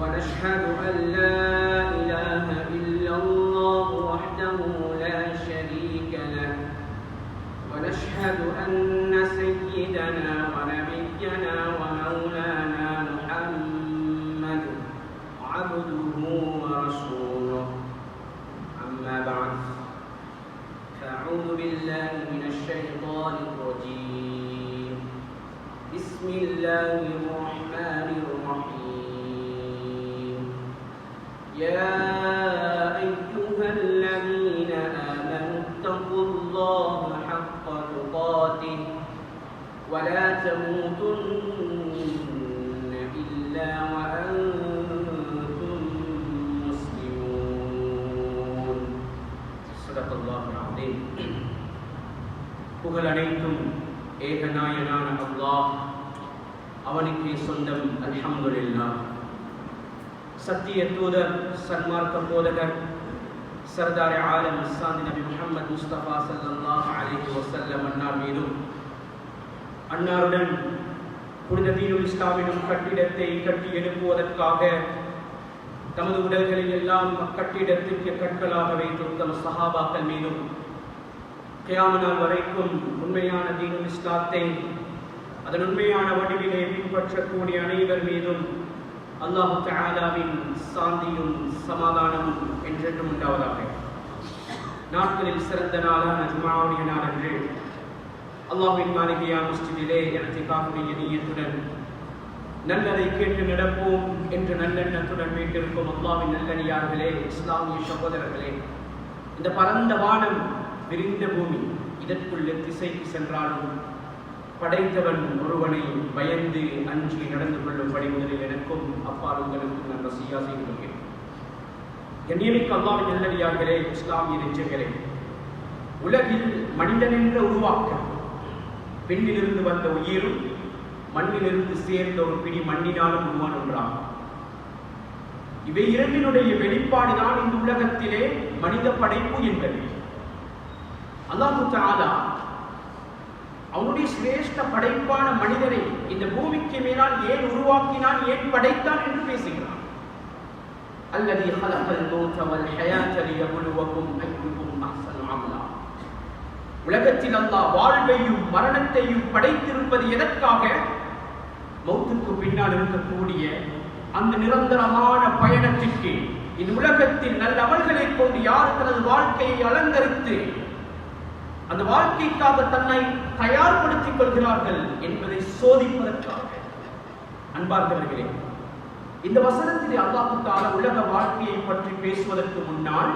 ونشهد أن لا إله إلا الله وحده لا شريك له. ونشهد أن سيدنا ونبينا ومولانا محمد عبده ورسوله. أما بعد فأعوذ بالله من الشيطان الرجيم. بسم الله الرحمن يا أيها الذين آمنوا اتقوا الله حق تقاته ولا تموتن إلا وأنتم مسلمون صدق الله العظيم புகழ் அனைத்தும் ஏகநாயனான அல்லாஹ் அவனுக்கே சொந்தம் அல்ஹம்துலில்லாஹ் சத்திய தூதர் சன்மார்க்க போதகர் சர்தார் ஆலம் இஸ்லாந்தி நபி முகமது முஸ்தபா ஸல்லல்லாஹு அலைஹி வசல்லம் அன்னார் மீதும் அன்னாருடன் புனித தீனுல் இஸ்லாமினும் கட்டிடத்தை கட்டி எழுப்புவதற்காக தமது உடல்களில் எல்லாம் கட்டிடத்திற்கு கற்களாக வைத்து தம் சஹாபாக்கள் மீதும் கியாமனால் வரைக்கும் உண்மையான தீனுல் இஸ்லாத்தை அதன் உண்மையான வடிவிலே பின்பற்றக்கூடிய அனைவர் மீதும் அல்லாஹு தாலாவின் சாந்தியும் சமாதானமும் என்றென்றும் உண்டாவதாக. நாட்களில் சிறந்த நாளான ஜுமாவுடைய நாள் அன்று அல்லாஹ்வின் மாளிகையா மஸ்ஜிதிலே எனக்கு காக்கூடிய நீயத்துடன் நல்லதை கேட்டு நடப்போம் என்று நல்லெண்ணத்துடன் வீட்டிருக்கும் அல்லாவின் நல்லடியார்களே இஸ்லாமிய சகோதரர்களே இந்த பரந்த வானம் விரிந்த பூமி இதற்குள்ள திசைக்கு சென்றாலும் படைத்தவன் ஒருவனை பயந்து அஞ்சி நடந்து கொள்ளும்படி முதலில் எனக்கும் அப்பால் உங்களுக்கும் நான் வசியா செய்து கொள்கிறேன் கண்ணியமிக்க அல்லாவின் நல்லடியார்களே இஸ்லாமிய நெஞ்சங்களே உலகில் மனிதன் என்ற உருவாக்கம். பெண்ணிலிருந்து வந்த உயிரும் மண்ணிலிருந்து சேர்ந்த ஒரு பிடி மண்ணினாலும் உருவான ஒன்றாகும். இவை இரண்டினுடைய வெளிப்பாடுதான் இந்த உலகத்திலே மனித படைப்பு என்பது. அல்லாஹு தாலா அவனுடைய சிரேஷ்ட படைப்பான மனிதரை இந்த பூமிக்கு மேலால் ஏன் உருவாக்கினான் ஏன் படைத்தான் என்று பேசுகிறான். அல்லது ஹலகல் மௌத்தவல் ஹயாத்தலி எவ்வளவுக்கும் ஐயுக்கும் அசல் ஆமலா உலகத்தில் அல்லாஹ் வாழ்வையும் மரணத்தையும் படைத்திருப்பது எதற்காக? மௌத்துக்கு பின்னால் இருக்கக்கூடிய அந்த நிரந்தரமான பயணத்திற்கு. இந்த உலகத்தில் நல்ல அமல்களை கொண்டு யார் தனது வாழ்க்கையை அலங்கரித்து அந்த வாழ்க்கைக்காக தன்னை தயார்படுத்திக் கொள்கிறார்கள் என்பதை சோதிப்பதற்காக. அன்பார்ந்தவர்களே இந்த வசனத்தில் அல்லாஹு தால உலக வாழ்க்கையை பற்றி பேசுவதற்கு முன்னால்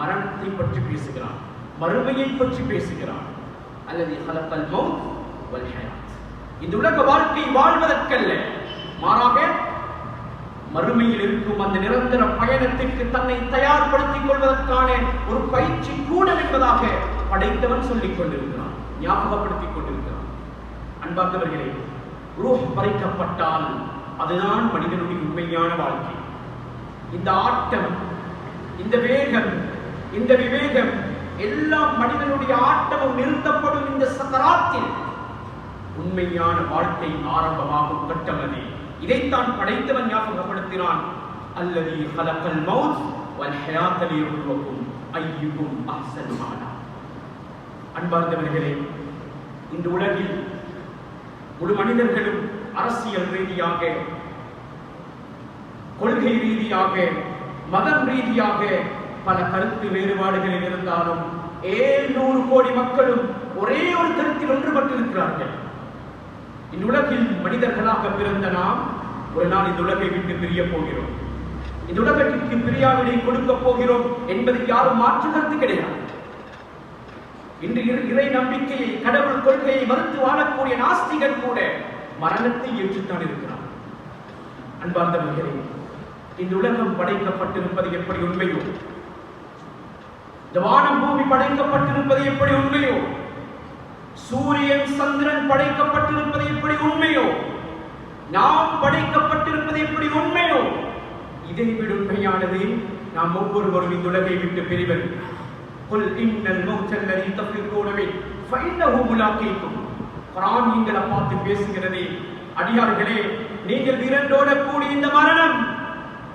மரணத்தை பற்றி பேசுகிறான் மறுமையை பற்றி பேசுகிறான். அல்லது ஹலக்கல் மவுத் வல் ஹயாத். இந்த உலக வாழ்க்கை வாழ்வதற்கல்ல மாறாக மறுமையில் இருக்கும் அந்த நிரந்தர பயணத்திற்கு தன்னை தயார்படுத்திக் கொள்வதற்கான ஒரு பயிற்சி கூடம் என்பதாக படைத்தவன் சொல்லிக் கொண்டிருக்கிறான் ஞாபகப்படுத்திக் கொண்டிருக்கிறான். அன்பார்ந்தவர்களே ரூஹ் படைக்கப்பட்டால் அதுதான் மனிதனுடைய உண்மையான வாழ்க்கை. இந்த ஆட்டம் இந்த வேகம் இந்த விவேகம் எல்லாம் மனிதனுடைய ஆட்டமும் நிறுத்தப்படும் இந்த சக்கராத்தில் உண்மையான வாழ்க்கை ஆரம்பமாகும் கட்டமதி. இதைத்தான் படைத்தவன் ஞாபகப்படுத்தினான். அல்லது ஹலக்கல் மவுத் வல் ஹயாத்தலி யபுலுவக்கும் ஐயுக்கும் அஹ்சன் அமலா அன்பார்ந்தவர்களே இந்த உலகில் முழு மனிதர்களும் அரசியல் ரீதியாக கொள்கை ரீதியாக மதம் ரீதியாக பல கருத்து வேறுபாடுகளில் இருந்தாலும் ஏழ்நூறு கோடி மக்களும் ஒரே ஒரு கருத்தில் ஒன்றுபட்டிருக்கிறார்கள். இந்த உலகில் மனிதர்களாக பிறந்த நாம் ஒரு நாள் இந்த உலகை விட்டு பிரிய போகிறோம். இந்த உலகத்திற்கு பிரியாவிடை கொடுக்க போகிறோம் என்பதில் யாரும் மாற்று கருத்து கிடையாது. இன்று இறை- நம்பிக்கையை கடவுள் கொள்கையை மறுத்து வாழக்கூடிய நாஸ்திகன் கூட மரணத்தை ஏற்றுத்தான் இருக்கிறான். அன்பார்ந்தவர்களே இந்த உலகம் படைக்கப்பட்டிருப்பது எப்படி உண்மையோ? இந்த வானம் பூமி படைக்கப்பட்டிருப்பது எப்படி உண்மையோ? சூரியன் சந்திரன் படைக்கப்பட்டிருப்பது எப்படி உண்மையோ? நாம் படைக்கப்பட்டிருப்பது எப்படி உண்மையோ? இதை விட உண்மையானது நாம் ஒவ்வொருவரும் இந்த உலகை விட்டு قل ان இன்னல் الذي தஃபிரூன மின் فانه ملاقيكم குர்ஆன் எங்களை பார்த்து பேசுகிறதே அடியார்களே நீங்கள் இரண்டோட கூடி இந்த மரணம்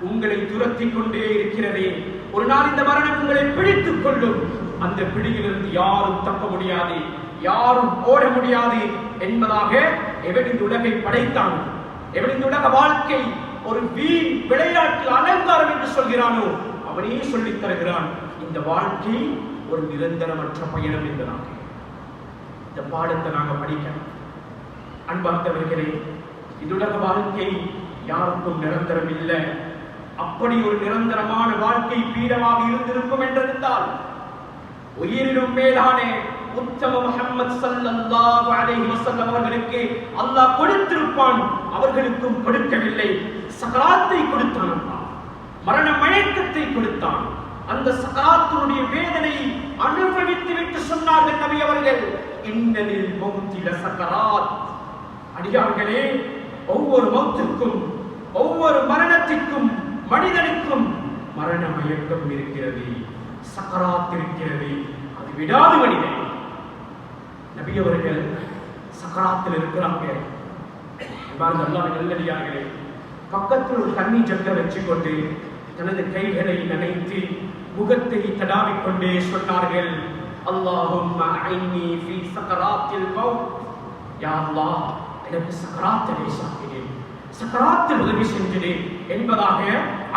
உங்களை துரத்தி கொண்டே இருக்கிறதே ஒரு நாள் இந்த மரணம் உங்களை பிடித்துக் கொள்ளும் அந்த பிடியிலிருந்து யாரும் தப்ப முடியாது யாரும் ஓட முடியாது என்பதாக எவன் இந்த உலகை படைத்தான் எவன் இந்த உலக வாழ்க்கை ஒரு வீண் விளையாட்டில் அலங்காரம் என்று சொல்கிறானோ அவனே சொல்லித் தருகிறான் இந்த வாழ்க்கை ஒரு நிரந்தரமற்ற பயணம் என்பதாக இந்த பாடத்தை நாங்க படிக்கணும். அன்பார்த்தவர்களே இதுலக வாழ்க்கை யாருக்கும் நிரந்தரம் இல்லை. அப்படி ஒரு நிரந்தரமான வாழ்க்கை பீடமாக இருந்திருக்கும் என்றிருந்தால் உயிரிலும் மேலானே உத்தம முகமது ஸல்லல்லாஹு அலைஹி வஸல்லம் அவர்களுக்கு அல்லாஹ் கொடுத்திருப்பான். அவர்களுக்கும் கொடுக்கவில்லை. சகலாத்தை கொடுத்தான் மரண மயக்கத்தை கொடுத்தான் அந்த சகாத்தினுடைய வேதனை அனுபவித்து விட்டு சொன்னார்கள் நபி அவர்கள் இன்னலில் மௌத்தில சகராத் அடியார்களே ஒவ்வொரு மௌத்திற்கும் ஒவ்வொரு மரணத்திற்கும் மனிதனுக்கும் மரண மயக்கம் இருக்கிறது சக்கராத் இருக்கிறது. அது விடாது மனிதன். நபி அவர்கள் சக்கராத்தில் இருக்கிறாங்க. நல்லடியார்களே பக்கத்தில் ஒரு தண்ணி ஜக்க வச்சுக்கொண்டு தனது கைகளை நனைத்து முகத்தை தடாவிக் கொண்டே சொன்னார்கள் அல்லாஹும் ஐனி சக்கராத்தில் மௌத். யா அல்லாஹ் எனக்கு சக்கராத்திலே சாப்பினேன் சக்கராத்தில் உதவி செஞ்சினேன் என்பதாக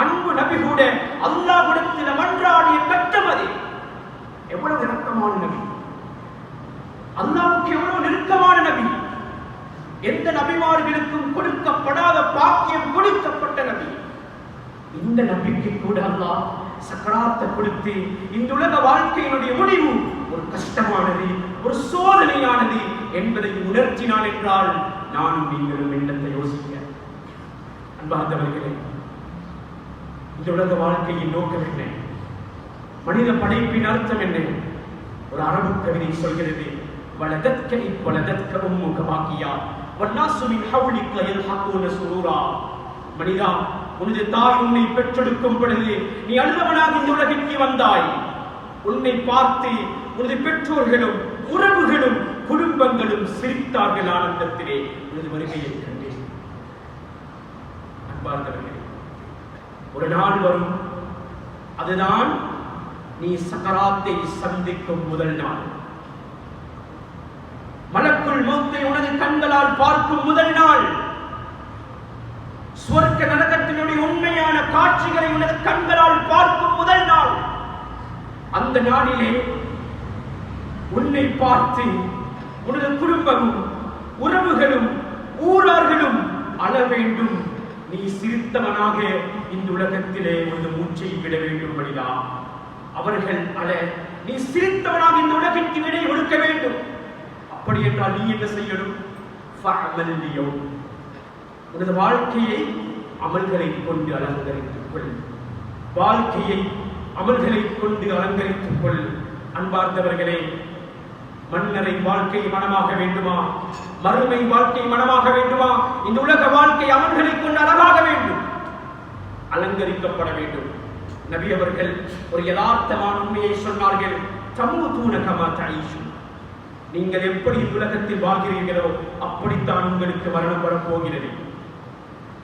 அன்பு நபி கூட அல்லாஹ்விடத்தில் மன்றாடிய கட்டம் எவ்வளவு இறக்கமான நபி. அல்லாவுக்கு எவ்வளவு நெருக்கமான நபி. எந்த நபிமார்களுக்கும் கொடுக்கப்படாத பாக்கியம் கொடுக்கப்பட்ட நபி. இந்த நபிக்கு கூட அல்லாஹ் சக்கராத்தை கொடுத்து இந்த உலக வாழ்க்கையினுடைய முடிவு ஒரு கஷ்டமானது ஒரு சோதனையானது என்பதை உணர்த்தினான் என்றால் நானும் நீங்களும் எண்ணத்தை யோசிக்க அன்பார்ந்தவர்களே இந்த உலக வாழ்க்கையின் நோக்கம் என்ன? மனித படைப்பின் அர்த்தம் என்ன? ஒரு அரபு கவிதை சொல்கிறது வலதத்க வலதத்க உம்முக பாக்கியா வன்னாசு மின் ஹவுலிக்க சுரூரா. மனிதா உனது தாய் உன்னை பெற்றெடுக்கும் பொழுது நீ அழுதவனாக இந்த உலகிற்கு வந்தாய். உன்னை பார்த்து உனது பெற்றோர்களும் உறவுகளும் குடும்பங்களும் சிரித்தார்கள் ஆனந்தத்திலே. உனது வருகையை கண்டேன். அன்பார்ந்தவர்களே ஒரு நாள் வரும். அதுதான் நீ சக்கராத்தை சந்திக்கும் முதல் நாள். மலக்குள் மௌத்தை உனது கண்களால் பார்க்கும் முதல் நாள். சுவர்க்க நரகத்தினுடைய உண்மையான காட்சிகளை உனது கண்களால் பார்க்கும் முதல் நாள். அந்த நாளிலே உன்னை பார்த்து உனது குடும்பமும் உறவுகளும் ஊரார்களும் அழ வேண்டும். நீ சிரித்தவனாக இந்த உலகத்திலே உனது மூச்சை விட வேண்டும் அவர்கள் அழ நீ சிரித்தவனாக இந்த உலகிற்கு விடை கொடுக்க வேண்டும். அப்படி என்றால் நீ என்ன செய்யணும்? உனது வாழ்க்கையை அமல்களை கொண்டு அலங்கரித்துக் கொள். வாழ்க்கையை அமல்களை கொண்டு அலங்கரித்துக் கொள். அன்பார்ந்தவர்களே மன்னரை வாழ்க்கை மனமாக வேண்டுமா? மறுமை வாழ்க்கை மனமாக வேண்டுமா? இந்த உலக வாழ்க்கை அமல்களை கொண்டு அழகாக வேண்டும். அலங்கரிக்கப்பட வேண்டும். நபி அவர்கள் ஒரு யதார்த்தமான உண்மையை சொன்னார்கள். தம்மு தூணகமா தஈஷு நீங்கள் எப்படி உலகத்தில் வாழ்கிறீர்களோ அப்படித்தான் உங்களுக்கு மரணம் வரப்போகிறது.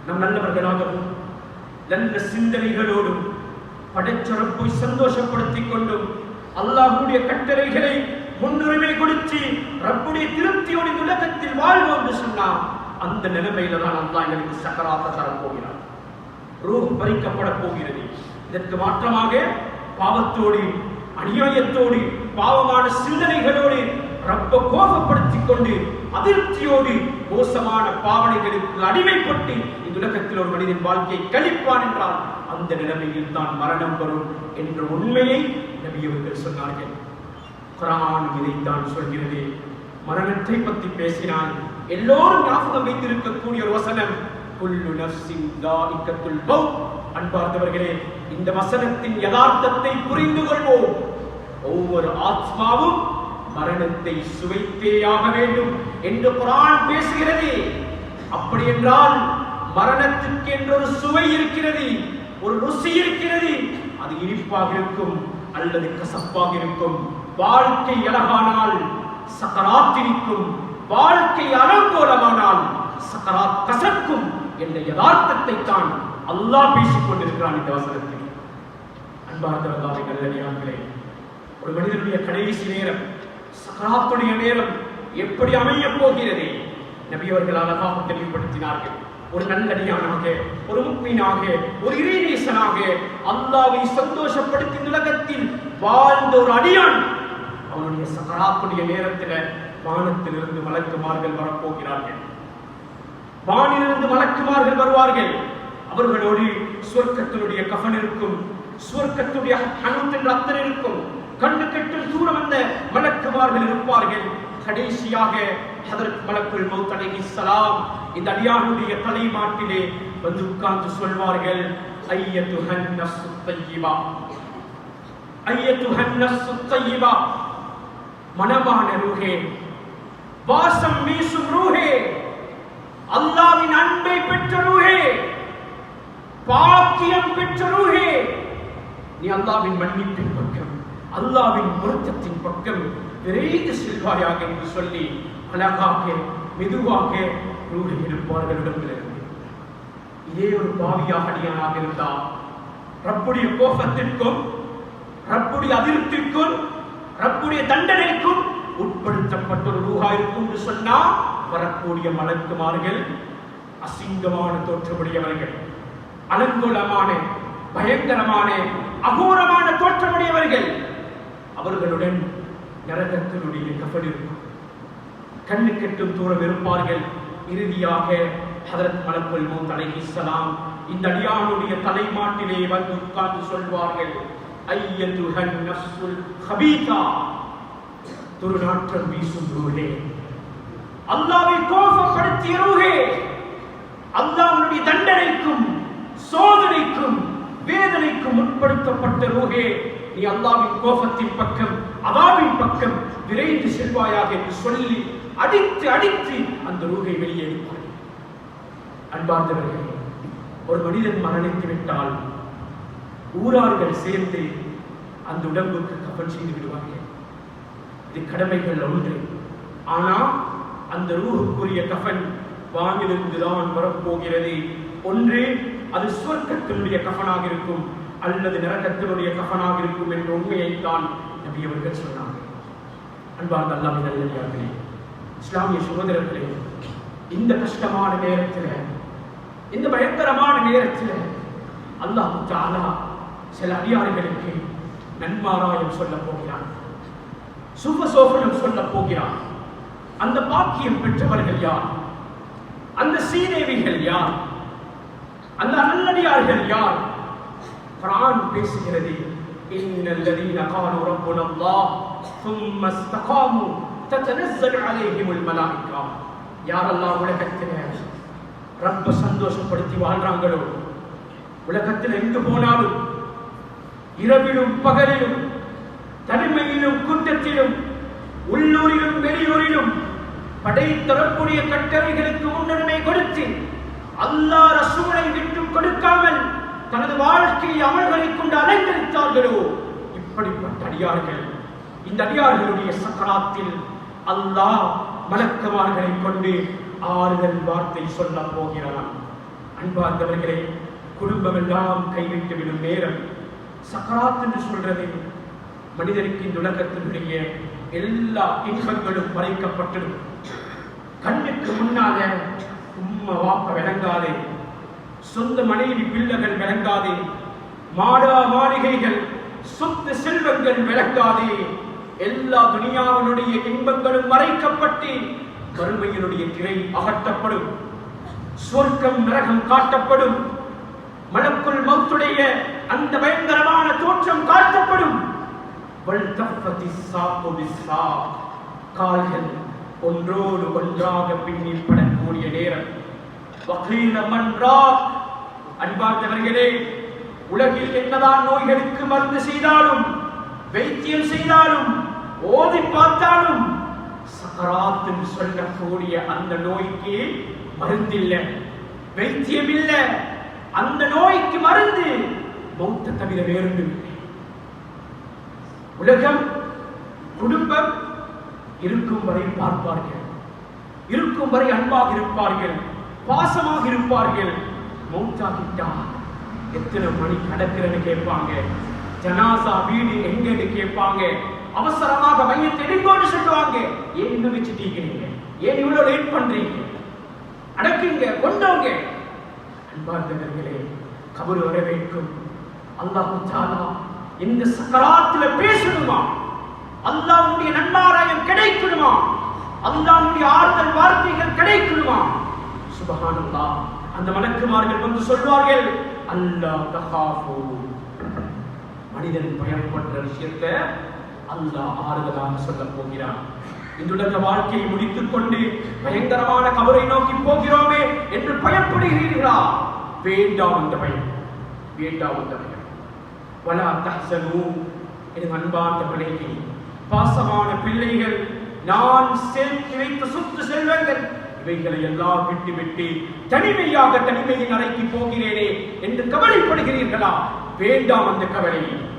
நம் நல்லவர்களாகவும் நல்ல சிந்தனைகளோடும் படைச்சொரப்பை சந்தோஷப்படுத்திக் கொண்டும் அல்லாஹுடைய கட்டளைகளை முன்னுரிமை கொடுத்து ரப்புடைய திருப்தியோடு உலகத்தில் வாழ்வோம் என்று சொன்னால் அந்த நிலைமையில தான் அல்லாஹ் எங்களுக்கு சக்கராத்த தரப்போகிறார் ரூஹ் பறிக்கப்பட போகிறது. இதற்கு மாற்றமாக பாவத்தோடு அநியாயத்தோடு பாவமான சிந்தனைகளோடு ரப்ப கோபப்படுத்திக் கொண்டு அதிருப்தியோடு மோசமான பாவனைகளுக்கு அடிமைப்பட்டு இந்த உலகத்தில் ஒரு மனிதன் வாழ்க்கையை கழிப்பான் என்றால் அந்த நிலைமையில் தான் மரணம் வரும் என்ற உண்மையை நபியவர்கள் சொன்னார்கள். குரான் இதைத்தான் சொல்கிறது. மரணத்தை பற்றி பேசினால் எல்லோரும் ஞாபகம் வைத்திருக்கக்கூடிய ஒரு வசனம் குல்லு அன்பார்ந்தவர்களே இந்த வசனத்தின் யதார்த்தத்தை புரிந்து கொள்வோம் ஒவ்வொரு ஆத்மாவும் மரணத்தை சுவைத்தேயாக வேண்டும் என்று குரான் பேசுகிறது. அப்படி என்றால் மரணத்துக்கு என்றொரு சுவை இருக்கிறது ஒரு ருசி இருக்கிறது. அது இனிப்பாக இருக்கும் அல்லது கசப்பாக இருக்கும். வாழ்க்கை அழகானால் சக்கராத் வாழ்க்கை அலங்கோலமானால் சக்கராத் கசக்கும் என்ற யதார்த்தத்தை தான் அல்லாஹ் பேசிக் கொண்டிருக்கிறான் இந்த வசனத்தில். அன்பார்ந்த நல்லடியார்களே ஒரு மனிதனுடைய கடைசி நேரம் சக்கராத்துடைய நேரம் எப்படி அமைய போகிறது? நபியவர்கள் அழகாக தெளிவுபடுத்தினார்கள். ஒரு நல்லடியானாக ஒரு முக்மீனாக ஒரு இறைநேசனாக அல்லாவை சந்தோஷப்படுத்தி உலகத்தில் வாழ்ந்த ஒரு அடியான் அவனுடைய சக்கராத்துடைய நேரத்தில் வானத்திலிருந்து மலக்குமார்கள் வரப்போகிறார்கள். வானிலிருந்து மலக்குமார்கள் வருவார்கள். அவர்களோடு சுவர்க்கத்தினுடைய கஃன் இருக்கும் சுவர்க்கத்துடைய ஹனூத் இருக்கும். கண்ணு கெட்டும் தூரம் அந்த மலக்குமார்கள் இருப்பார்கள். கடைசியாக ஹதரத் மலக்குள் மௌத் சலாம் இந்த அடியானுடைய தலைமாட்டிலே வந்து உட்கார்ந்து சொல்வார்கள் ஐயத்துஹன் நஃப்ஸு தய்யிபா ஐயத்துஹன் நஃப்ஸு தய்யிபா மனமான ரூஹே. வாசம் வீசும் ரூஹே. அல்லாவின் அன்பை பெற்ற ரூஹே. பாக்கியம் பெற்ற ரூஹே. நீ அல்லாவின் மன்னிப்பின் பக்கம் அல்லாவின் பொருத்தத்தின் பக்கம் விரைந்து செல்வாயாக என்று சொல்லி அழகாக மெதுவாக ரூஹை இருப்பார்கள் இடத்திலிருந்து இதே ஒரு பாவியாக அடியனாக இருந்தால் ரப்புடைய கோபத்திற்கும் ரப்புடைய அதிருப்திற்கும் ரப்புடைய தண்டனைக்கும் உட்படுத்தப்பட்ட ஒரு ரூகா இருக்கும் என்று சொன்னால் வரக்கூடிய மலக்குமார்கள் அசிங்கமான தோற்றமுடையவர்கள் அலங்கோலமான பயங்கரமான அகோரமான தோற்றமுடையவர்கள் அவர்களுடன் நரகத்தினுடைய கபல் இருக்கும். கண்ணு கெட்டும் தூரம் இருப்பார்கள் இறுதியாக ஹதரத் மலக்குல் மௌத் அலைஹிஸ்ஸலாம் இந்த அடியானுடைய தலைமாட்டிலே வந்து உட்கார்ந்து சொல்வார்கள் ஐயத்துஹன் நஃப்ஸுல் ஹபீதா. துர்நாற்றம் வீசும் ரூஹே அல்லாவை கோபப்படுத்திய ரூஹே அல்லாவுடைய தண்டனைக்கும் சோதனைக்கும் வேதனைக்கும் உட்படுத்தப்பட்ட ரூஹே நீ அல்லாவின் கோபத்தின் பக்கம் அதாவின் பக்கம் விரைந்து செல்வாயாக என்று சொல்லி அடித்து அடித்து அந்த ரூகை வெளியே எடுப்பார் அன்பார்ந்தவர்களே ஒரு மனிதன் மரணித்து விட்டால் ஊரார்கள் சேர்ந்து அந்த உடம்புக்கு கப்பல் செய்து விடுவார்கள். இது கடமைகள் ஒன்று. ஆனால் அந்த ரூஹுக்குரிய கஃபன் வானிலிருந்து தான் வரப்போகிறது. ஒன்று அது சுவர்க்கத்தினுடைய கஃபனாக இருக்கும். அல்லது நரகத்தினுடைய கஃபனாக இருக்கும் என்ற உண்மையைத்தான் நபி அவர்கள் சொன்னாங்க. அன்பார்ந்த அல்லாஹ் நல்லடியார்களே இஸ்லாமிய சகோதரர்களே இந்த கஷ்டமான நேரத்தில் இந்த பயங்கரமான நேரத்தில் அல்லாஹ் தாலா சில அதிகாரிகளுக்கு நன்மாராயம் சொல்ல போகிறான். சுபசோபனம் சொல்ல போகிறான். அந்த பாக்கியம் பெற்றவர்கள் யார்? அந்த சீதேவிகள் யார்? அந்த நல்லடியார்கள் யார்? குர்ஆன் பேசுகிறது إن الذين قالوا ربنا الله ثم استقاموا تتنزل عليهم الملائكة யாரெல்லாம் உலகத்தில் ரப்ப சந்தோஷப்படுத்தி வாழ்றாங்களோ உலகத்தில் எங்கு போனாலும் இரவிலும் பகலிலும் தனிமையிலும் கூட்டத்திலும் உள்ளூரிலும் வெளியூரிலும் படைத்தரக்கூடிய கட்டளைகளுக்கு முன்னுரிமை கொடுத்து அல்லாஹ் ரசூலை விட்டும் கொடுக்காமல் தனது வாழ்க்கை அமல்களை கொண்டு அலங்கரித்தார்களோ? இப்படிப்பட்ட அடியார்கள் இந்த அடியார்களுடைய சக்கராத்தில் அல்லாஹ் மலக்குமார்களை கொண்டு ஆறுதல் வார்த்தை சொல்ல போகிறான் அன்பார்ந்தவர்களே குடும்பம் எல்லாம் கைவிட்டு விடும் நேரம் சக்கராத் என்று சொல்றது மனிதனுக்கு இந்த உலகத்தினுடைய எல்லா இன்பங்களும் மறைக்கப்பட்டிடும் கண்ணுக்கு முன்னால உம்மை வாப்ப விளங்காதே. சொந்த மனைவி பிள்ளைகள் விளங்காதே. மாடா மாளிகைகள் சொத்து செல்வங்கள் விளங்காதே. எல்லா துணியாவினுடைய இன்பங்களும் மறைக்கப்பட்டு. கருமையினுடைய திரை அகற்றப்படும். சொர்க்கம் நரகம் காட்டப்படும். மலக்குள் மௌத்துடைய அந்த பயங்கரமான தோற்றம் காட்டப்படும். கால்கள் ஒன்றோடு ஒன்றாக பின்னில் படக்கூடிய நேரம். அன்பார்ந்தவர்களே உலகில் என்னதான் நோய்களுக்கு மருந்து செய்தாலும் வைத்தியம் செய்தாலும் ஓதி பார்த்தாலும் சக்கராத்தில் சொல்லக்கூடிய அந்த நோய்க்கு மருந்தில்லை வைத்தியம் இல்லை அந்த நோய்க்கு மருந்து பௌத்த தவிர வேறொன்றும் உலகம் குடும்பம் இருக்கும் வரை பார்ப்பார்கள். இருக்கும் வரை அன்பாக இருப்பார்கள். பாசமாக இருப்பார்கள். மௌத்தாகிட்டா எத்தனை மணி கடக்கிறன்னு கேட்பாங்க. ஜனாசா வீடு எங்கன்னு கேட்பாங்க. அவசரமாக மையத்தை எடுங்கோன்னு சொல்லுவாங்க. ஏன் இன்னும் வச்சுட்டீங்க ஏன் இவ்வளவு லேட் பண்றீங்க? அடக்குங்க கொண்டவங்க. அன்பார்ந்தவர்களே கபரு வரவேற்கும் அல்லாஹு தாலா இந்த சக்கராத்துல பேசணுமா? அல்லாஹ்வுடைய நன்மாராயம் கிடைக்கணுமா? அல்லாஹ்வுடைய ஆறுதல் வார்த்தைகள் கிடைக்கணுமா? சுபஹானல்லாஹ். அந்த மலக்குமார்கள் வந்து சொல்வார்கள் அல்லாஹ் தகாஃபு மனிதன் பயன்படுற விஷயத்தை அல்லாஹ் ஆறுதலாக சொல்ல போகிறான். இன்றுடைய வாழ்க்கையை முடித்துக் கொண்டு பயங்கரமான கபரை நோக்கி போகிறோமே என்று பயப்படுகிறீர்களா? வேண்டாம் அந்த பயம். வேண்டாம் அந்த பயம். வலா தஹ்சனு. என் அன்பார்ந்த பிள்ளைகள் பாசமான பிள்ளைகள் நான் சேர்த்து வைத்த சொத்து செல்வங்கள் இவைகளை எல்லாம் விட்டு தனிமையாக தனிமையை அறைக்கு போகிறேனே என்று கவலைப்படுகிறீர்களா? வேண்டாம் அந்த கவலை.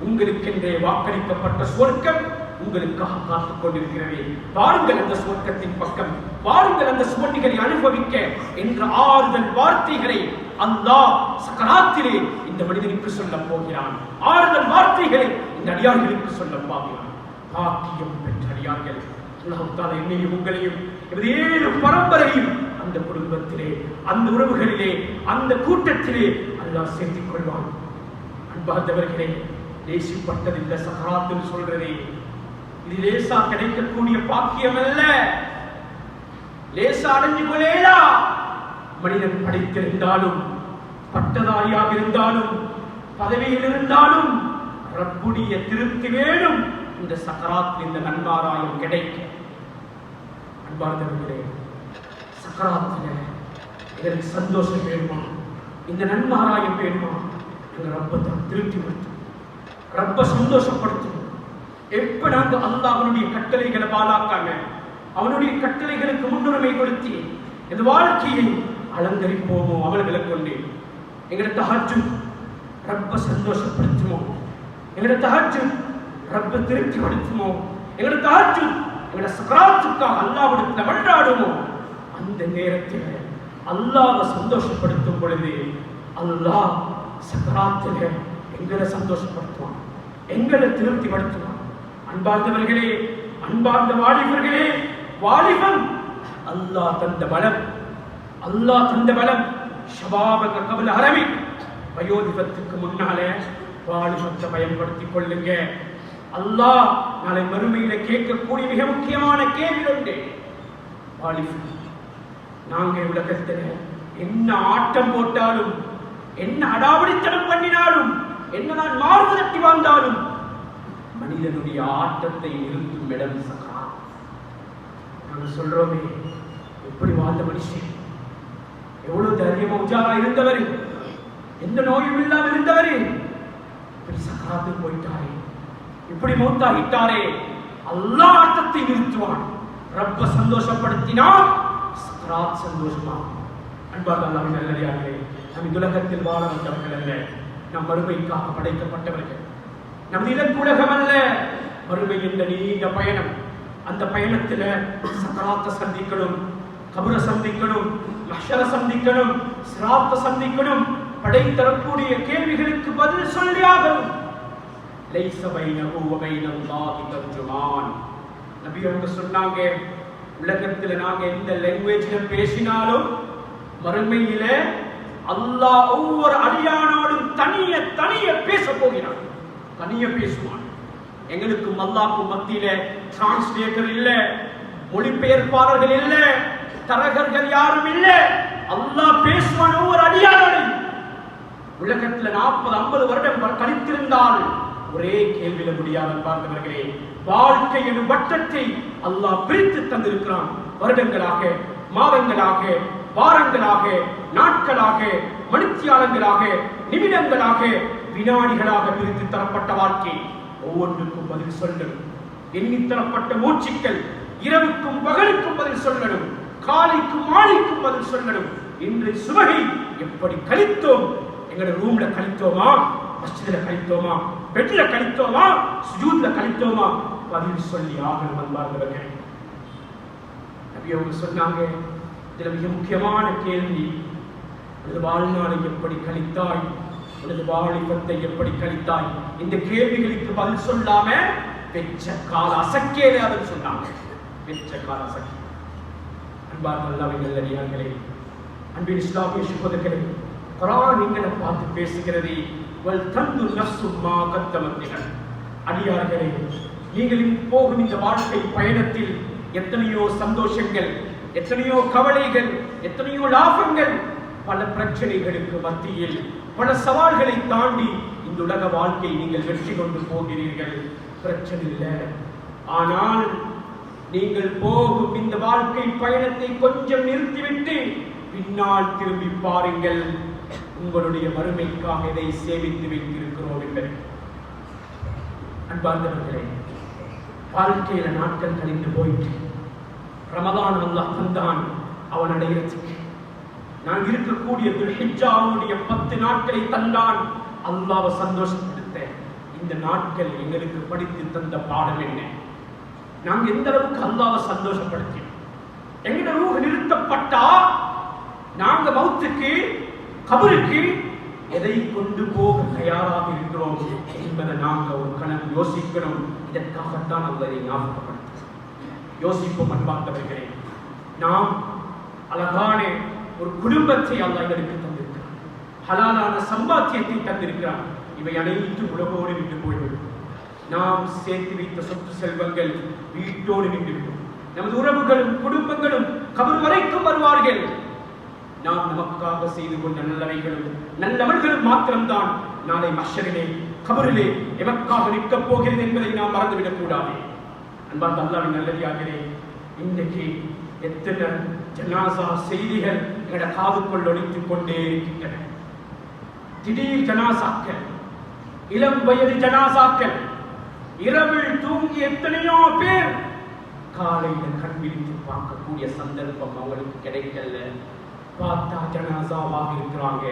உங்களுக்கென்றே வாக்களிக்கப்பட்ட சுவர்க்கம் உங்களுக்காக காத்துக் கொண்டிருக்கிறது. வாருங்கள் அந்த சுவர்க்கத்தின் பக்கம். வாருங்கள் அந்த சுவர்ணிகளை அனுபவிக்க என்ற ஆறுதல் வார்த்தைகளை அந்த சக்கராத்திலே இந்த மனிதனுக்கு சொல்ல போகிறான். ஆறுதல் வார்த்தைகளை இந்த அடியார்களுக்கு சொல்ல போகிறான். பாக்கியம் பெற்றறியார்கள் உலகத்தால் என்னையும் உங்களையும் ஏழு பரம்பரையும் அந்த குடும்பத்திலே அந்த உறவுகளிலே அந்த கூட்டத்திலே அல்லாஹ் சேர்த்துக் கொள்வான். அன்பார்ந்தவர்களே தேசிப்பட்டதில்லை சகராத்தில் சொல்றதே. இது லேசா கிடைக்கக்கூடிய பாக்கியம் அல்ல. லேசா அடைஞ்சு கொள்ளேலா மனிதன் படித்திருந்தாலும் பட்டதாரியாக இருந்தாலும் பதவியில் இருந்தாலும் ரப்புடைய திருப்தி வேணும். இந்த சக்கராத்தில் இந்த நன்மாராயம் கிடைக்க. அன்பார்ந்தவர்களே சக்கராத்தில் எங்களுக்கு சந்தோஷம் வேணுமா இந்த நன்மாராயம் வேணுமா எங்கள் ரப்பத்தை திருப்தி படுத்தும். ரப்ப சந்தோஷப்படுத்தும். எப்ப நாங்கள் அல்லாஹ் அவனுடைய கட்டளைகளை பாலாக்காம அவனுடைய கட்டளைகளுக்கு முன்னுரிமை கொடுத்து இந்த வாழ்க்கையை அலங்கரிப்போமோ அவர்களை கொண்டு? எங்களை தஹஜு ரப்ப சந்தோஷப்படுத்துமோ? எங்களை தஹஜு ரப்ப திருப்தி படுத்துமோ? எங்களை எங்களோட எங்களை சக்கராத்துக்காக அல்லாவிடத்தில் வண்டாடுமோ அந்த நேரத்தில் அல்லாவை சந்தோஷப்படுத்தும் பொழுது அல்லாஹ் சக்கராத்தில் எங்களை சந்தோஷப்படுத்துவான் எங்களை திருப்தி படுத்துவான். அன்பார்ந்தவர்களே அன்பார்ந்த வாலிபர்களே வாலிபம் அல்லாஹ் தந்த பலம் அல்லாஹ் தந்த பலம். ஷபாபக கபல் அரவி வயோதிபத்துக்கு முன்னாலே வாலிபத்தை பயன்படுத்திக் கொள்ளுங்க. அல்லாஹ் நாளை மறுமையில கேட்கக்கூடிய மிக முக்கியமான கேள்வி உண்டு. நாங்க உலகத்தில் என்ன ஆட்டம் போட்டாலும் என்ன அடாவடித்தனம் பண்ணினாலும் என்ன நான் மார்பு தட்டி வாழ்ந்தாலும் மனிதனுடைய ஆட்டத்தை நிறுத்தும் இடம் சகா. நாங்க சொல்றோமே எப்படி வாழ்ந்த மனுஷன்? எவ்வளவு தைரியமா உஜாரா இருந்தவர்? எந்த நோயும் இல்லாமல் இருந்தவர்? இப்படி சகாத்து போயிட்டாரே. இப்படி மௌத்தாகிட்டாரே. அல்லாஹ் ஆட்டத்தை நிறுத்துவான். ரப்ப சந்தோஷப்படுத்தினால் சக்கராத் சந்தோஷமா அன்பாக அல்லாஹ் நல்லடியார்களே நம் இந்த உலகத்தில் வாழ வந்தவர்கள் அல்ல. நம் வறுமைக்காக படைக்கப்பட்டவர்கள். நம் இலக்கு உலகம் அல்ல. வறுமை என்ற நீண்ட பயணம். அந்த பயணத்தில் சக்கராத்த சந்திக்கணும் கபுர சந்திக்கணும் லஷர சந்திக்கணும் சிராத்த சந்திக்கணும் படைத்தரக்கூடிய கேள்விகளுக்கு பதில் சொல்லியாகணும் லைஸ பைனஹு வ பைனல்லாஹி தர்ஜுமான் நபி அவங்க சொன்னாங்க உலகத்துல நாங்க எந்த லாங்குவேஜ்ல பேசினாலும் மறுமையில அல்லாஹ் ஒவ்வொரு அடியானோடும் தனிய தனிய பேச போகிறான் தனிய பேசுவான் எங்களுக்கு மல்லாக்கு மத்தியில டிரான்ஸ்லேட்டர் இல்ல மொழிபெயர்ப்பாளர்கள் இல்ல தரகர்கள் யாரும் இல்ல அல்லாஹ் பேசுவான் ஒவ்வொரு அடியானோடும் உலகத்துல நாற்பது ஐம்பது வருடம் கழித்திருந்தால் ஒரே கேள்வியில முடியாத பார்த்தவர்களே வாழ்க்கை எனும் வட்டத்தை அல்லாஹ் பிரித்து தந்திருக்கிறான். வருடங்களாக மாதங்களாக வாரங்களாக நாட்களாக மணித்தியாலங்களாக நிமிடங்களாக வினாடிகளாக பிரித்து தரப்பட்ட வாழ்க்கை. ஒவ்வொன்றுக்கும் பதில் சொல்லணும். எண்ணி தரப்பட்ட மூச்சுக்கள் இரவுக்கும் பகலுக்கும் பதில் சொல்லணும். காலைக்கும் மாலைக்கும் பதில் சொல்லணும். இன்று சுவகை எப்படி கழித்தோம்? எங்களோட ரூம்ல கழித்தோமா? மஸ்ஜிதில் கழித்தோமா? பெட்ல கழித்தோமா? சுஜூத்ல கழித்தோமா? பதில் சொல்லி ஆகணும் அன்பார்ந்தவர்கள். நபி அவங்க சொன்னாங்க இதில் மிக முக்கியமான கேள்வி உனது வாழ்நாளை எப்படி கழித்தாய்? உனது வாலிபத்தை எப்படி கழித்தாய்? இந்த கேள்விகளுக்கு பதில் சொல்லாம பெற்ற கால அசக்கேலே அதுன்னு சொன்னாங்க. பெற்ற கால அசக்கே. அன்பார்ந்த அல்லாவின் நல்லடியார்களே அன்பின் இஸ்லாமிய சுபதர்களே குரான் எங்களை பார்த்து பேசுகிறது தந்து நஃப்சு அடியார்களே நீங்கள் போகும் இந்த வாழ்க்கை பயணத்தில் எத்தனையோ சந்தோஷங்கள் எத்தனையோ கவலைகள் எத்தனையோ லாபங்கள் பல பிரச்சனைகளுக்கு மத்தியில் பல சவால்களை தாண்டி இந்த உலக வாழ்க்கை நீங்கள் வெற்றி கொண்டு போகிறீர்கள். பிரச்சனை இல்லை. ஆனால் நீங்கள் போகும் இந்த வாழ்க்கை பயணத்தை கொஞ்சம் நிறுத்திவிட்டு பின்னால் திரும்பி பாருங்கள். உங்களுடைய மறுமைக்காக இதை சேமித்து வைத்திருக்கிறோம் என்பதை. அன்பார்ந்தவர்களே வாழ்க்கையில நாட்கள் கழிந்து போயிட்டு ரமதான் அல்லாஹ் தந்தான் அவன் அடைகிறதுக்கு நான் இருக்கக்கூடிய துல்ஹிஜாவுடைய பத்து நாட்களை தந்தான். அல்லாவை சந்தோஷப்படுத்த இந்த நாட்கள் எங்களுக்கு படித்து தந்த பாடம் என்ன? நாங்க எந்த அளவுக்கு அல்லாவை சந்தோஷப்படுத்தினோம்? எங்கட ரூஹ் நிறுத்தப்பட்டா? நாங்க மௌத்துக்கு கபருக்கு எதை கொண்டு போக தயாராக இருக்கிறோம் என்பதை நாங்கள் ஒரு கணக்கு யோசிக்கிறோம். இதற்காகத்தான் அல்லதை ஞாபகப்படுத்த யோசிப்போம் அன்பார்ந்தவர்களே நாம் அழகான ஒரு குடும்பத்தை அல்லாஹ் எங்களுக்கு தந்திருக்கிறார் ஹலாலான சம்பாத்தியத்தை தந்திருக்கிறார் இவை அனைத்தும் உலகோடு விட்டு போய்விடும். நாம் சேர்த்து வைத்த சொத்து செல்வங்கள் வீட்டோடு விட்டுவிடும் நமது உறவுகளும் குடும்பங்களும் கபர் வரைக்கும் வருவார்கள். நாம் நமக்காக செய்து கொண்ட நல்லவைகளும் நல்லவர்களும் மாத்திரம்தான் நாளை மஷரிலே கபரிலே எமக்காக நிற்கப் போகிறது என்பதை நாம் மறந்துவிடக் கூடாது. அன்பார்ந்த அல்லாவின் நல்லதியாகிறே இன்றைக்கு எத்தனை ஜனாசா செய்திகள் எங்களோட காதுக்குள் ஒழித்துக் கொண்டே இருக்கின்றன. திடீர் ஜனாசாக்கள் இளம் வயது ஜனாசாக்கள் இரவில் தூங்கி எத்தனையோ பேர் காலையில் கண் விழித்து பார்க்கக்கூடிய சந்தர்ப்பம் அவங்களுக்கு கிடைக்கல. பார்த்தா ஜனாசாவாக இருக்கிறாங்க.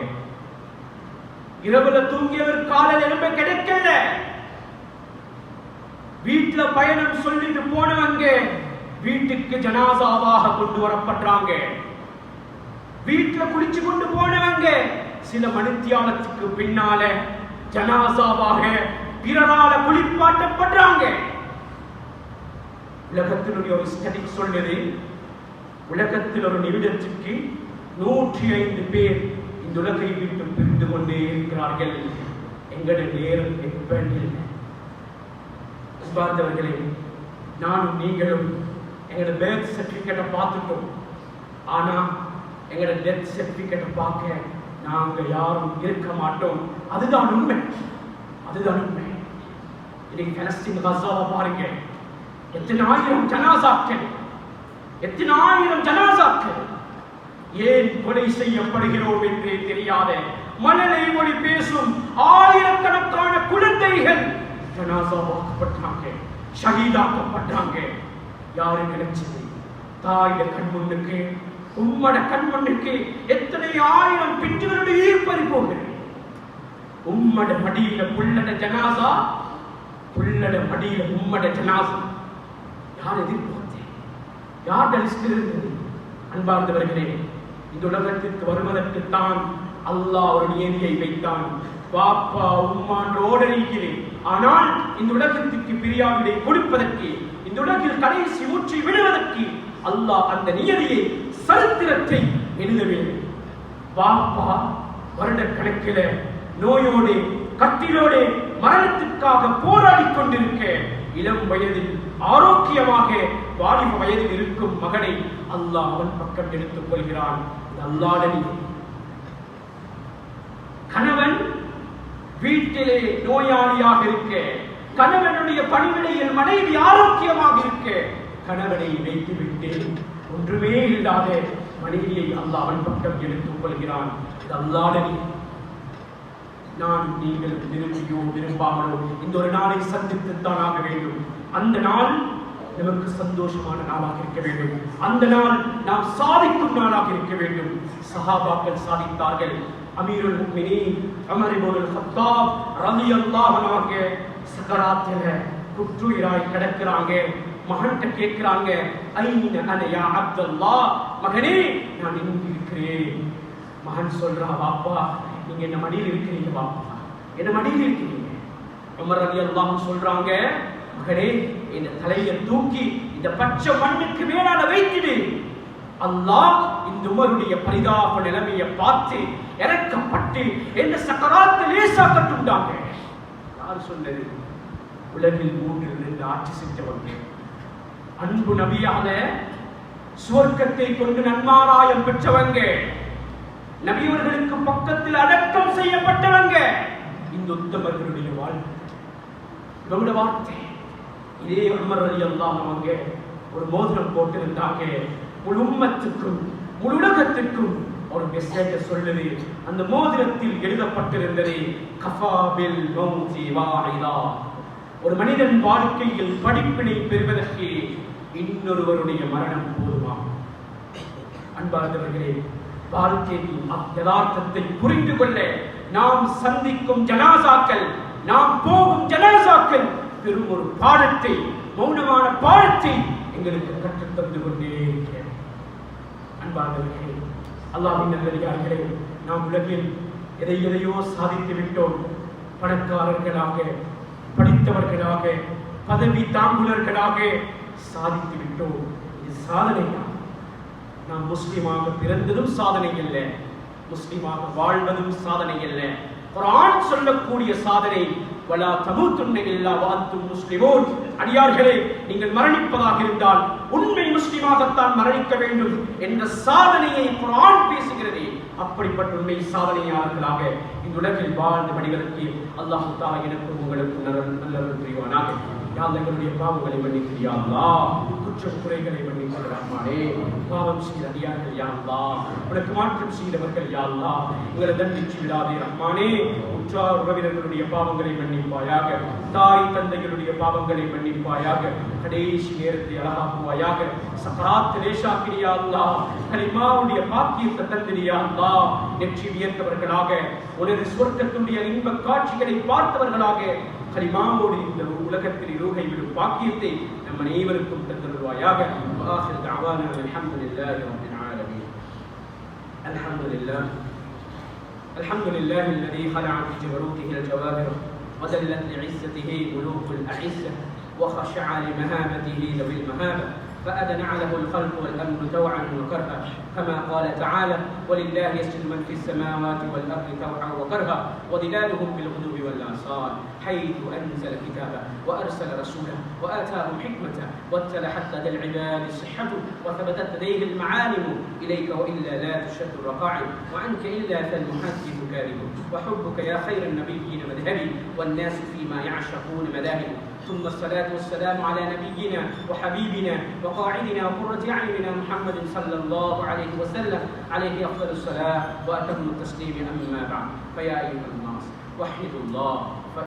இரவுல தூங்கியவர் காலையில் எழும்ப கிடைக்கல. வீட்டுல பயணம் சொல்லிட்டு போனவங்க வீட்டுக்கு ஜனாசாவாக கொண்டு வரப்படுறாங்க. வீட்டுல குளிச்சு கொண்டு போனவங்க சில மணித்தியாலத்துக்கு பின்னால ஜனாசாவாக பிறரால குளிப்பாட்டப்படுறாங்க. உலகத்தினுடைய ஒரு ஸ்டடி சொல்லுது. உலகத்தில் ஒரு நிமிடத்துக்கு நூற்றி ஐந்து பேர் இந்த உலகை விட்டு பிரிந்து கொண்டே இருக்கிறார்கள். எங்களுடைய நேரம் எப்படி நானும் நீங்களும் எங்களோட பேர்த் சர்டிஃபிகேட்டை பார்த்துட்டோம். ஆனால் எங்களோட டெத் சர்டிஃபிகேட்டை பார்க்க நாங்க யாரும் இருக்க மாட்டோம். அதுதான் உண்மை. அதுதான் உண்மை. இன்னைக்கு பலஸ்தீன் கசாவை பாருங்க எத்தனை ஆயிரம் ஜனாசாக்கள் எத்தனை ஆயிரம் ஜனாசாக்கள் ஏன் கொலை செய்யப்படுகிறோம் என்றே தெரியாத. மனநிலை மொழி பேசும் ஆயிரக்கணக்கான குழந்தைகள் ஜனாசாவாக்கப்பட்டாங்க ஷஹீதாக்கப்பட்டாங்க. யாரு நினைச்சது? தாயிட கண்முன்னுக்கு உம்மட கண் எத்தனை ஆயிரம் பிஞ்சுகளுடைய ஈர்ப்பறி போகிறது உம்மட மடியில புள்ளட ஜனாசா புள்ளட மடியில உம்மட ஜனாசா. யார் எதிர்பார்த்தேன் யார் லிஸ்ட் இருந்தது அன்பார்ந்தவர்களே இந்த உலகத்திற்கு வருவதற்குத்தான் அல்லாஹ் ஒரு நியதியை வைத்தான். பாப்பா உம்மான்றோடு இருக்கிறேன். ஆனால் இந்த உலகத்திற்கு பிரியாவிடை கொடுப்பதற்கு இந்த உலகில் கடைசி ஊற்றி விடுவதற்கு அல்லாஹ் அந்த நியதியை சரித்திரத்தை எழுத வேண்டும். பாப்பா வருட கணக்கில நோயோடு கட்டிலோடு மரணத்திற்காக போராடி கொண்டிருக்க இளம் வயதில் ஆரோக்கியமாக வாலிப வயதில் இருக்கும் மகனை அல்லாஹ் அவன் பக்கம் எடுத்துக் கொள்கிறான். அல்லாடலி கணவன் வீட்டிலே நோயாளியாக இருக்க கணவனுடைய பணிவிடையில் மனைவி ஆரோக்கியமாக இருக்க கணவனை வைத்து விட்டேன் ஒன்றுமே இல்லாத மனைவியை அல்லாஹ் அவன் பக்கம் எடுத்துக் கொள்கிறான். அல்லாடலி அல்லாடனி நான் நீங்கள் விரும்பியோ விரும்பாமலோ இந்த ஒரு நாளை சந்தித்துத்தான் ஆக வேண்டும். அந்த நாள் நமக்கு சந்தோஷமான நாளாக இருக்க வேண்டும். அந்த நாள் நாம் சாதிக்கும் நாளாக இருக்க வேண்டும். சஹாபாக்கள் சாதித்தார்கள். அமீருல் முஃமினீன் உமர் ஹத்தாப் கத்தாப் ரலியல்லாஹு அன்ஹு சக்கராத்தில குற்றுயிராய் கிடக்கிறாங்க. மகன்கிட்ட கேட்கிறாங்க ஐன அனையா அப்துல்லா? மகனே நான் எங்கு இருக்கிறேன். மகன் சொல்றா பாப்பா நீங்க என்ன மடியில் இருக்கிறீங்க பாப்பா என்ன மடியில் இருக்கிறீங்க? உமர் அலி அல்லாஹ் சொல்றாங்க மகனே இந்த தலையை தூக்கி இந்த பச்சை மண்ணுக்கு மேலால வைத்திடு. அல்லாஹ் இந்த உமருடைய பரிதாப நிலைமையை பார்த்து இறக்கப்பட்டு என்ன சக்கராத்து லேசாக்கட்டுண்டாங்க. யார் சொன்னது? உலகில் மூன்றில் இருந்து ஆட்சி செஞ்சவங்க அன்பு நபியாக சுவர்க்கத்தை கொண்டு நன்மாராயம் பெற்றவங்க. நபியவர்களுக்கு பக்கத்தில் அடக்கம் செய்யப்பட்டவங்க. இந்த உத்தமர்களுடைய வாழ்க்கை. இவங்களோட வார்த்தை. இதே உமர் அலி அல்லாஹ் அவங்க ஒரு மோதிரம் போட்டிருந்தாங்க. முழு உம்மத்துக்கும் முழு உலகத்திற்கும் ஒரு மெசேஜ சொல்லுது. அந்த மோதிரத்தில் எழுதப்பட்டிருந்தது கஃபாபில் மௌதி வாயிதா ஒரு மனிதன் வாழ்க்கையில் படிப்பினை பெறுவதற்கு இன்னொருவருடைய மரணம் போதுமா? அன்பார்ந்தவர்களே வாழ்க்கையின் யதார்த்தத்தை புரிந்து கொள்ள நாம் சந்திக்கும் ஜனாசாக்கள் நாம் போகும் ஜனாசாக்கள் பெரும் ஒரு பாடத்தை மௌனமான பாடத்தை எங்களுக்கு கற்றுத் தந்து கொண்டே இருக்கிறது அன்பார்ந்தவர்களே அல்லாவின் நல்லடியார்களே நாம் உலகில் எதை எதையோ சாதித்து விட்டோம். பணக்காரர்களாக படித்தவர்களாக பதவி தாங்குலர்களாக சாதித்து விட்டோம். இது சாதனையா? நாம் முஸ்லீமாக பிறந்ததும் சாதனை அல்ல முஸ்லீமாக வாழ்வதும் சாதனை அல்ல. குர்ஆன் சொல்லக்கூடிய சாதனை வலா தமூத்துன்ன இல்லா வாத்தும் முஸ்லிமோன். அடியார்களே நீங்கள் மரணிப்பதாக இருந்தால் உண்மை முஸ்லிமாகத்தான் மரணிக்க வேண்டும் என்ற சாதனையை குரான் பேசுகிறது. அப்படிப்பட்ட உண்மை சாதனையாளர்களாக இந்த உலகில் வாழ்ந்த மனிதர்களுக்கு அல்லாஹ் தாலா எனக்கும் உங்களுக்கு நல்ல புரிவானாக யாழ் பாவங்களை மன்னிக்கிறியா குற்ற குறைகளை மன்னிக்கிற பாவம் செய்த அடியார்கள் யாழ்லா உனக்கு மாற்றம் செய்தவர்கள் யாழ்லா உங்களை தண்டிச்சு விடாதே ரஹ்மானே உற்றார் உறவினர்களுடைய பாவங்களை மன்னிப்பாயாக தாய் தந்தைகளுடைய பாவங்களை மன்னிப்பாயாக கடைசி நேரத்தை அழகாக்குவாயாக சக்கராத் லேஷாக்கிறியா அல்லாஹ் கலிமாவுடைய பாக்கியத்தை தந்திரியா அல்லாஹ் நெற்றி வியர்த்தவர்களாக உனது சொர்க்கத்துடைய இன்ப காட்சிகளை பார்த்தவர்களாக கலிமாவோடு இந்த உலகத்தில் ரூகை விடும் பாக்கியத்தை நம் அனைவருக்கும் ويا وآخر دعوانا الحمد لله رب العالمين. الحمد لله. الحمد لله الذي خلع جبروته الجوابر وذلت لعزته ملوك الأعزة وخشع لمهابته ذوي المهابة فأذن له الخلق والأمر توعا وكرها كما قال تعالى ولله يسجد من في السماوات والأرض توعا وكرها وظلالهم بالغدو والآصال حيث أنزل كتابه وأرسل رسوله وآتاهم حكمته واتلحت لدى العباد صحته وثبتت لديه المعالم إليك وإلا لا تشد الرقاعب وعنك إلا فالمحدث كاذب وحبك يا خير النبيين مذهبي والناس فيما يعشقون مذاهب ثم الصلاة والسلام على نبينا وحبيبنا وقاعدنا وقرة أعيننا محمد صلى الله عليه وسلم. عليه أفضل الصلاة وأتم التسليم أما بعد. فيا أيها الناس وحدوا الله